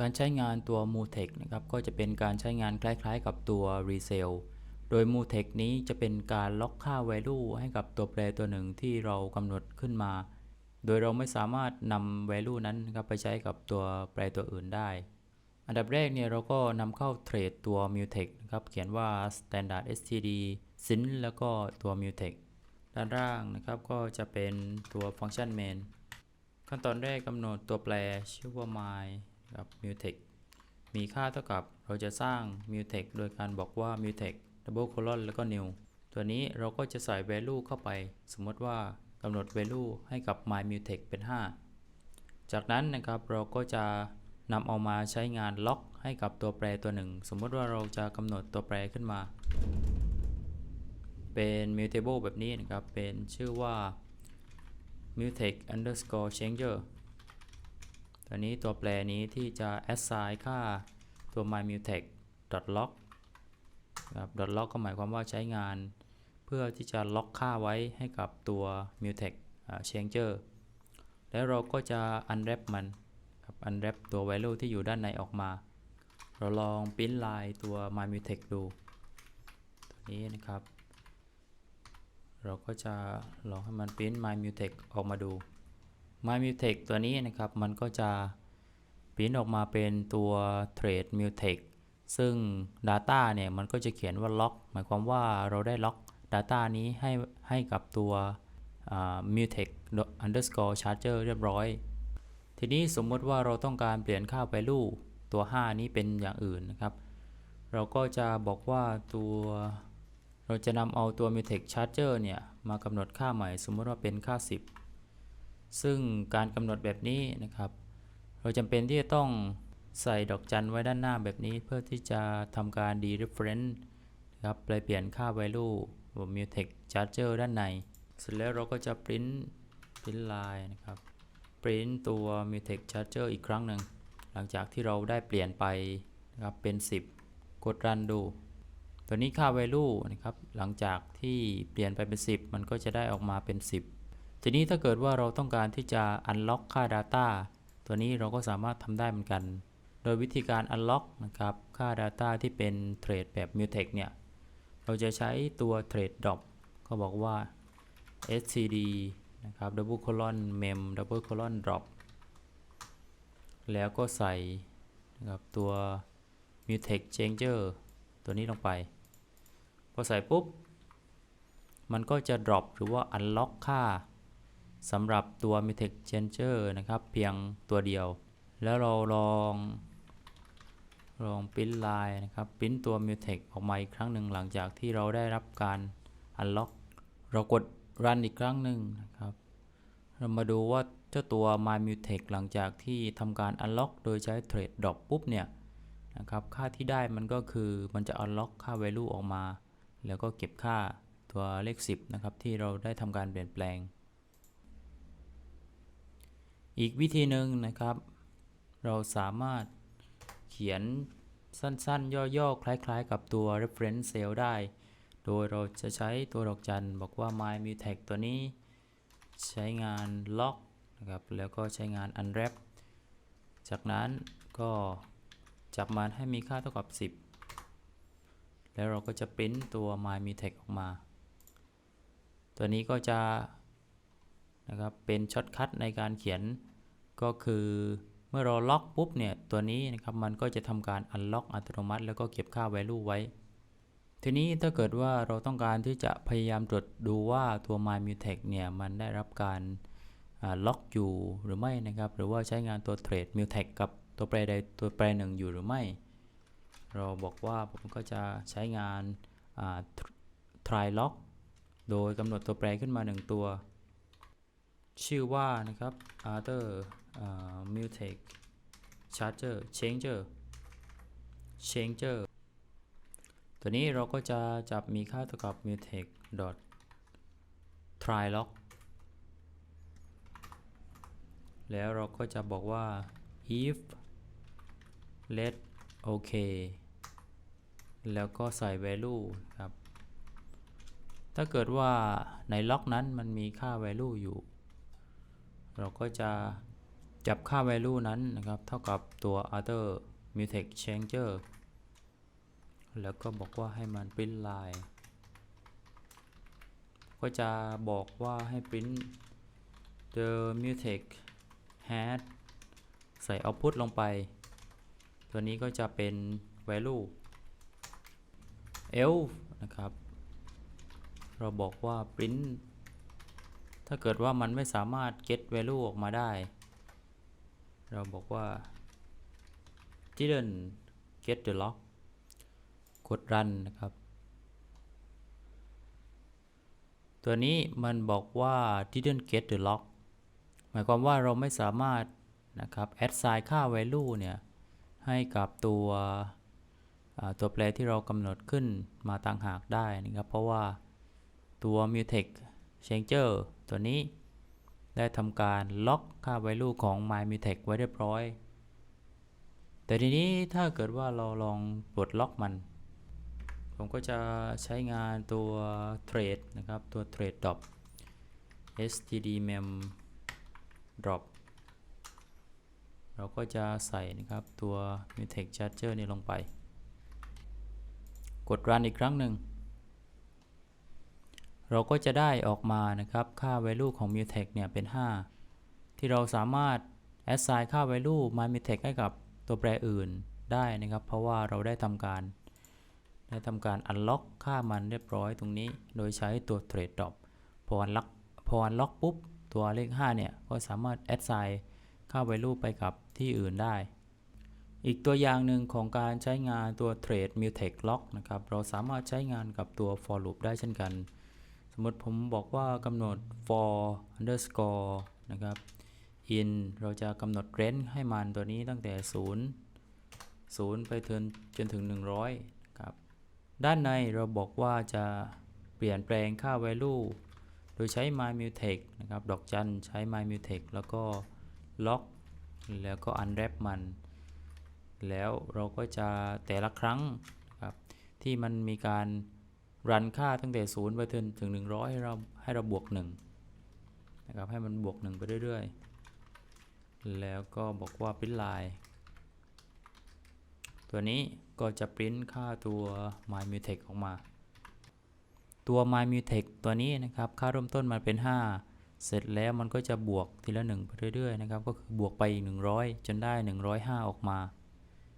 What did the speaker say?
การใช้งานตัว Mutex นะครับก็จะเป็นการใช้งานคล้ายๆ กับตัว Resale โดย Mutex นี้จะเป็นการล็อกค่า value ให้กับตัวแปรตัวหนึ่งที่เรากำหนดขึ้นมา โดยเราไม่สามารถนำ value นั้นนะครับไปใช้กับตัวแปรตัวอื่นได้ อันดับแรกเนี่ยเราก็นำเข้าเทรดตัว Mutex นะครับเขียนว่า standard std sin แล้วก็ตัว Mutex ด้านล่างนะครับก็จะเป็นตัวฟังก์ชัน main ขั้นตอนแรกกำหนดตัวแปรชื่อว่า my กับ mutex มีค่าเท่ากับเราจะสร้าง mutex โดยการบอกว่า mutex double colon แล้วก็ new ตัวนี้เราก็จะใส่ value เข้าไป สมมติว่ากำหนด value ให้กับ my mutex เป็น 5 จากนั้นนะครับเราก็จะนำเอามาใช้งานล็อกให้กับตัวแปรตัวหนึ่ง สมมติว่าเราจะกำหนดตัวแปรขึ้นมา เป็น mutable แบบนี้นะครับ เป็นชื่อว่า mutex underscore changer ตัวนี้ตัวแปรนี้ที่จะ assign ค่าตัว my mutex log ครับ log ก็หมายความว่าใช้งาน เพื่อที่จะล็อกค่าไว้ให้กับตัว mutex changer แล้วเราก็จะ unwrap มันครับ unwrap ตัว value ที่อยู่ด้านในออกมา เราลองปริ้นลายตัว my mutex ดูตัวนี้นะครับ เราก็จะลองให้มันปริ้น my mutex ออกมาดู My Mutex ตัวนี้นะครับ มันก็จะปริ้นออกมาเป็นตัว Trade Mutex ซึ่ง Data เนี่ยมันก็จะเขียนว่าล็อกหมายความว่าเราได้ล็อก Data นี้ให้ให้กับตัว Mutex underscore charger เรียบร้อย ทีนี้สมมติว่าเราต้องการเปลี่ยนค่า value ตัว 5 นี้เป็นอย่างอื่นนะครับ เราก็จะบอกว่าตัวเราจะนำเอาตัว Mutex charger เนี่ยมากำหนดค่าใหม่ สมมติว่าเป็นค่า 10 ซึ่งการกำหนดแบบนี้นะครับ เราจำเป็นที่จะต้องใส่ดอกจันไว้ด้านหน้าแบบนี้เพื่อที่จะทำการ dereference นะครับไปเปลี่ยนค่า value บน mutex charger ด้านใน เสร็จแล้วเราก็จะ print print line นะครับ print ตัว mutex charger อีกครั้งหนึ่ง หลังจากที่เราได้เปลี่ยนไปนะครับเป็น 10 กด run ดู ตัวนี้ค่า value นะครับ หลังจากที่เปลี่ยนไปเป็น 10 มันก็จะได้ออกมาเป็น 10 ทีนี้ถ้าเกิดว่าเราต้องการที่จะ unlock ค่า data ตัวนี้เราก็สามารถทำได้เหมือนกัน โดยวิธีการ unlock นะครับ ค่า data ที่เป็นเทรดแบบ mutex เนี่ย เราจะใช้ตัว trade drop ก็บอกว่า std นะครับ double colon mem double colon drop แล้วก็ใส่นะครับตัว mutex changer ตัวนี้ลงไป พอใส่ปุ๊บ มันก็จะ drop หรือว่า unlock ค่า สำหรับตัว Mutex Changer นะครับ เพียงตัวเดียว แล้วเราลองลองปริ้นลายนะครับปริ้นตัว Mutex ออกมาอีกครั้งหนึ่งหลังจากที่เราได้รับการ Unlock เรากด Run อีกครั้งหนึ่งนะครับ เรามาดูว่าเจ้าตัว My Mutex หลังจากที่ทำการ Unlock โดยใช้ Trade Drop ปุ๊บเนี่ยนะครับค่าที่ได้มันก็คือมันจะ Unlock ค่า Value ออกมา แล้วก็เก็บค่าตัวเลข 10 นะครับ ที่เราได้ทำการเปลี่ยนแปลง อีกวิธีหนึ่งนะครับ เราสามารถเขียนสั้นๆ ย่อๆ คล้ายๆ กับตัว reference cell ได้ โดยเราจะใช้ตัวดอกจันบอกว่า my mutex ตัวนี้ ใช้งาน lock นะครับ แล้วก็ใช้งาน unwrap จากนั้นก็จับมันให้มีค่าเท่ากับ 10 แล้วเราก็จะปริ้นตัว my mutex ออกมา ตัวนี้ก็จะ นะครับเป็นช็อตคัทในการเขียนก็คือเมื่อเราล็อกปุ๊บเนี่ยตัวนี้นะครับมันก็จะทำการอันล็อกอัตโนมัติ แล้วก็เก็บค่า value ไว้ ทีนี้ถ้าเกิดว่าเราต้องการที่จะพยายามตรวจดูว่าตัว my mutex เนี่ยมันได้รับการล็อกอยู่หรือไม่นะครับ หรือว่าใช้งานตัว trade mutex กับตัวแปรใดตัวแปรหนึ่งอยู่หรือไม่ เราบอกว่าผมก็จะใช้งาน try lock โดยกำหนดตัวแปรขึ้นมา 1 ตัว ชื่อว่านะครับ other uh, mutex charger changer changer ตัวนี้เราก็จะจับมีค่าเท่ากับ mutex dot try lock แล้วเราก็จะบอกว่า if let OK แล้วก็ใส่ value ครับ ถ้าเกิดว่าในล็อกนั้นมันมีค่า value อยู่ เราก็จะจับค่า value นั้นนะครับ เท่ากับตัว other mutex changer แล้วก็บอกว่าให้มัน print line ก็จะบอกว่าให้ print the mutex has ใส่ output ลงไป ตัวนี้ก็จะเป็น value else นะครับ เราบอกว่า print ถ้าเกิดว่ามันไม่สามารถ get value ออกมาได้ เราบอกว่า didn't get the log กด run นะครับ ตัวนี้มันบอกว่า didn't get the log หมายความว่าเราไม่สามารถนะครับ assign ค่า value เนี่ย ให้กับตัวตัวแปรที่เรากำหนดขึ้นมาต่างหากได้นะครับ เพราะว่าตัว mutex changer ตัวนี้ได้ทำการล็อกค่า value ของ my mutex ไว้เรียบร้อย แต่ทีนี้ถ้าเกิดว่าเราลองปลดล็อกมัน ผมก็จะใช้งานตัว trade นะครับ ตัว trade drop std mem drop เราก็จะใส่นะครับตัว mutex charger นี่ลงไป กด run อีกครั้งหนึ่ง เราก็จะได้ออกมานะครับค่า value ของ mutex เนี่ยเป็น 5 ที่เราสามารถ assign ค่า value my mutex ให้กับตัวแปรอื่นได้นะครับ เพราะว่าเราได้ทำการ ได้ทำการ unlock ค่ามันเรียบร้อยตรงนี้ โดยใช้ตัว trade drop พอ unlock พอ unlock ปุ๊บ ตัวเลข 5 เนี่ย ก็สามารถ assign ค่า value ไปกับที่อื่นได้ อีกตัวอย่างหนึ่งของการใช้งานตัว trade mutex lock นะครับ เราสามารถใช้งานกับตัว for loop ได้เช่นกัน มมติผมบอกว่ากำหนด for underscore นะครับ in เราจะกำหนด range ให้มันตัวนี้ตั้งแต่ 0 0 ไปจนจนถึง 100ครับ ด้านในเราบอกว่าจะเปลี่ยนแปลงค่า value โดยใช้ my mutex นะครับ ดอกจันใช้ my mutex แล้วก็ lock แล้วก็ unwrap มัน แล้วเราก็จะแต่ละครั้งครับที่มันมีการ รันค่าตั้งแต่0ไปจนถึง 100 ให้เราให้เราบวก1นะครับให้มันบวก 1 ไปเรื่อยๆ แล้วก็บอกว่า print line ตัวนี้ก็จะ print ค่าตัว my mutex ออกมา ตัว my mutex ตัวนี้นะครับ ค่าเริ่มต้นมันเป็น 5 เสร็จแล้วมันก็จะบวกทีละ 1 ไปเรื่อยๆ นะครับ ก็คือบวกไปอีก 100 จนได้ 105 ออกมา